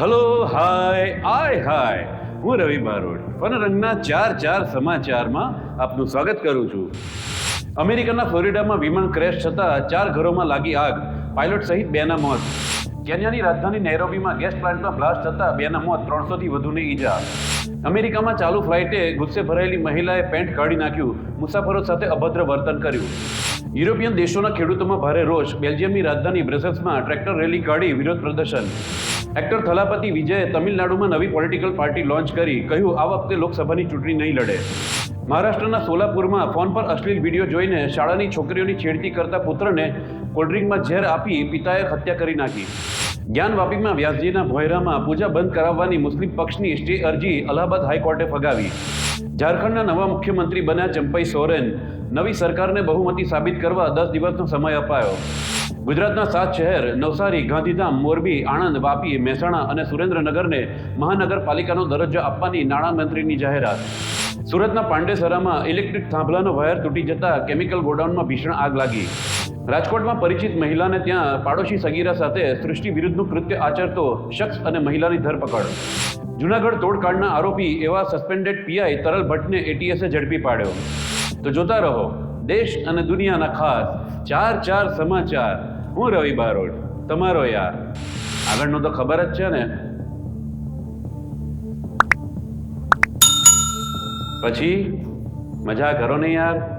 Hello, હાય, આય, હાય. હું રવિ Barot fun રંગના ચાર ચાર સમાચારમાં આપનું સ્વાગત કરું છું. અમેરિકાના ફ્લોરિડામાં વિમાન ક્રેશ થતાં ચાર ઘરોમાં લાગી આગ. પાયલોટ સહિત બેના મોત. કેન્યાની રાજધાની નેરોબીમાં ગેસ પ્લાન્ટમાં બ્લાસ્ટ થતા બેના મોત ત્રણસોથી વધુની ઈજા. અમેરિકામાં ચાલુ ફ્લાઇટે ગુસ્સે ભરાયેલી મહિલાએ પેન્ટ કાઢી નાખ્યું, મુસાફરો સાથે અભદ્ર વર્તન કર્યું. યુરોપિયન દેશોના ખેડૂતોમાં ભારે રોષ, બેલ્જિયમની રાજધાની બ્રસેલ્સમાં ટ્રેક્ટર રેલી કાઢી વિરોધ પ્રદર્શન. એક્ટર થલાપતિ વિજયે તમિલનાડુમાં નવી પોલિટિકલ પાર્ટી લોન્ચ કરી, કહ્યું, આ વખતે લોકસભાની ચૂંટણી નહીં લડે. મહારાષ્ટ્રના સોલાપુરમાં ફોન પર અશ્લીલ વીડિયો જોઈને શાળાની છોકરીઓની છેડતી કરતા પુત્રને કોલ્ડ્રિંકમાં ઝેર આપી પિતાએ હત્યા કરી નાખી. જ્ઞાનવાપીમાં વ્યાસજીના ભોયરામાં પૂજા બંધ કરાવવાની મુસ્લિમ પક્ષની સ્ટે અરજી અલ્હાબાદ હાઈકોર્ટે ફગાવી. ઝારખંડના નવા મુખ્યમંત્રી બન્યા ચંપઈ સોરેન. નવી સરકારને બહુમતી સાબિત કરવા દસ દિવસનો સમય અપાયો. ગુજરાતના સાત શહેર, નવસારી, ગાંધીધામ, મોરબી, આણંદ, વાપી, મહેસાણા અને સુરેન્દ્રનગરને મહાનગરપાલિકાનો દરજ્જો આપવાની નાણામંત્રીની જાહેરાત. સુરતના પાંડેસરામાં ઇલેક્ટ્રિક થાંભલાનો વાયર તૂટી જતા કેમિકલ ગોડાઉનમાં ભીષણ આગ લાગી. રાજકોટમાં પરિચિત મહિલાને ત્યાં પાડોશી સગીરા સાથે સૃષ્ટિ વિરુદ્ધનું કૃત્ય આચરતો શખ્સ અને મહિલાની ધરપકડ. જુનાગઢ તોડકાંડના આરોપી એવા સસ્પેન્ડેડ પીઆઈ તરલ ભટ્ટને એટીએસે ઝડપી પાડ્યો. તો જોતા રહો, દેશ અને દુનિયાના ખાસ ચાર ચાર સમાચાર. હું રવિ બારોટ, તમારો યાર. આગળનું તો ખબર જ છે ને પછી મજા કરો ને યાર.